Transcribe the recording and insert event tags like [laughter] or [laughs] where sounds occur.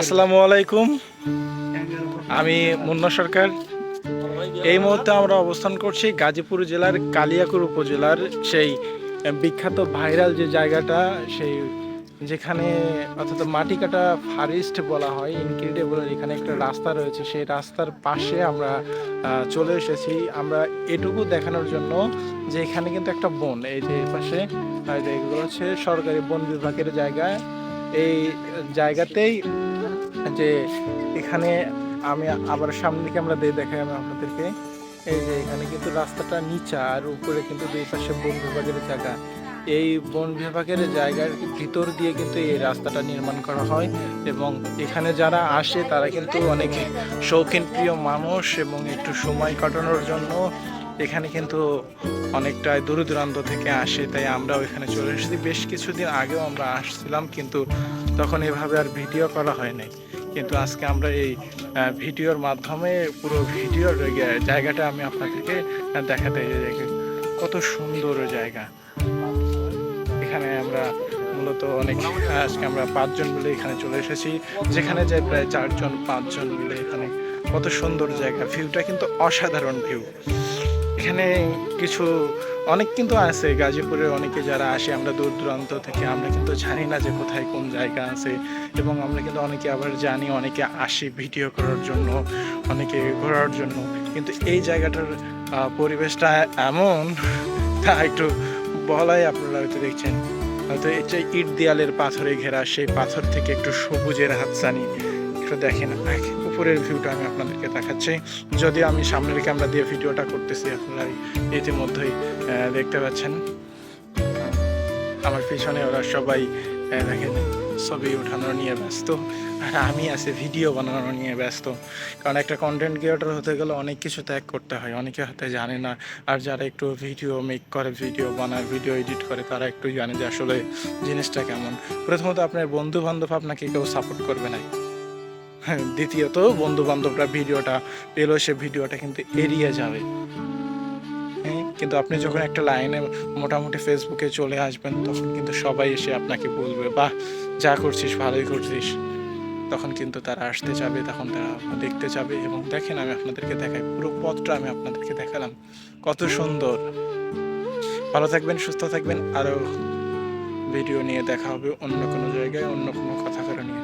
আসসালামু আলাইকুম। আমি মুন্না সরকার। এই মুহূর্তে আমরা অবস্থান করছি গাজীপুর জেলার কালিয়াকুর উপজেলার সেই বিখ্যাত ভাইরাল যে জায়গাটা, সেই যেখানে অর্থাৎ মাটি কাটা ফারেস্ট বলা হয় ইনক্রেডিবল এখানে একটা রাস্তা রয়েছে। সেই রাস্তার পাশে আমরা চলে এসেছি। আমরা এটুকু দেখানোর জন্য যে এখানে কিন্তু একটা বন, এই যে পাশে এগুলো হচ্ছে সরকারি বন বিভাগের জায়গা। এই জায়গাতেই যে এখানে আমি আবার সামনে দিকে আমরা দিয়ে দেখাই আমি আপনাদেরকে। এই যে এখানে কিন্তু রাস্তাটা নিচা আর উপরে কিন্তু দুই পাশে বন বিভাগের জায়গা। এই বন বিভাগের জায়গার ভিতর দিয়ে কিন্তু এই রাস্তাটা নির্মাণ করা হয় এবং এখানে যারা আসে তারা কিন্তু অনেক শৌখিন প্রিয় মানুষ এবং একটু সময় কাটানোর জন্য এখানে কিন্তু অনেকটাই দূর দূরান্ত থেকে আসে, তাই আমরাও এখানে চলে এসেছি। বেশ কিছুদিন আগেও আমরা আসছিলাম কিন্তু তখন এভাবে আর ভিডিও করা হয় নাই কিন্তু আজকে আমরা এই ভিডিওর মাধ্যমে পুরো ভিডিওর জায়গাটা আমি আপনাদেরকে দেখাতে দেখি কত সুন্দর জায়গা। এখানে আমরা মূলত অনেক, আজকে আমরা পাঁচজন মিলে এখানে চলে এসেছি, যেখানে যাই প্রায় চারজন, পাঁচজন মিলে এখানে। কত সুন্দর জায়গা। ভিউটা কিন্তু অসাধারণ ভিউ। এখানে কিছু, অনেক কিন্তু আছে, গাজীপুরে অনেকে যারা আসে, আমরা দূর দূরান্ত থেকে, আমরা কিন্তু জানি না যে কোথায় কোন জায়গা আছে, এবং আমরা কিন্তু অনেকে আবার জানি, অনেকে আসি ভিডিও করার জন্য, অনেকে ঘোরার জন্য, কিন্তু এই জায়গাটার পরিবেশটা এমন, [laughs] তা একটু বলাই আপনারা হয়তো দেখছেন। হয়তো এটা ইট দেয়ালের পাথরে ঘেরা, সেই পাথর থেকে একটু সবুজের হাতছানি, একটু দেখেন আগে উপরের ভিউটা আমি আপনাদেরকে দেখাচ্ছি। যদি আমি সামনের ক্যামেরা দিয়ে ভিডিওটা করতেছি, আপনারা ইতিমধ্যেই দেখতে পাচ্ছেন। আমার পিছনে ওরা সবাই দেখেন, ছবি ওঠানো নিয়ে ব্যস্ত, আর আমি আছি ভিডিও বানানো নিয়ে ব্যস্ত। কারণ একটা কন্টেন্ট ক্রিয়েটর হতে গেলে অনেক কিছু ত্যাগ করতে হয়, অনেকে হয়তো জানে না। আর যারা একটু ভিডিও মেক করে ভিডিও বানায় ভিডিও এডিট করে, তারা একটু জানে যে আসলে জিনিসটা কেমন। প্রথমত আপনার বন্ধু বান্ধব আপনাকে কেউ সাপোর্ট করবে না দ্বিতীয়ত বন্ধু বান্ধবরা ভিডিওটা পেল সে ভিডিওটা কিন্তু এড়িয়ে যাবে। হ্যাঁ, কিন্তু আপনি যখন একটা লাইনে মোটামুটি ফেসবুকে চলে আসবেন তখন কিন্তু সবাই এসে আপনাকে বলবে বাহ যা করছিস ভালোই করছিস। তখন কিন্তু তারা আসতে যাবে তখন তারা দেখতে যাবে এবং দেখেন আমি আপনাদেরকে দেখাই পুরো পথটা আমি আপনাদেরকে দেখালাম। কত সুন্দর। ভালো থাকবেন সুস্থ থাকবেন আরও ভিডিও নিয়ে দেখা হবে অন্য কোনো জায়গায় অন্য কোনো কথা করে নিয়ে।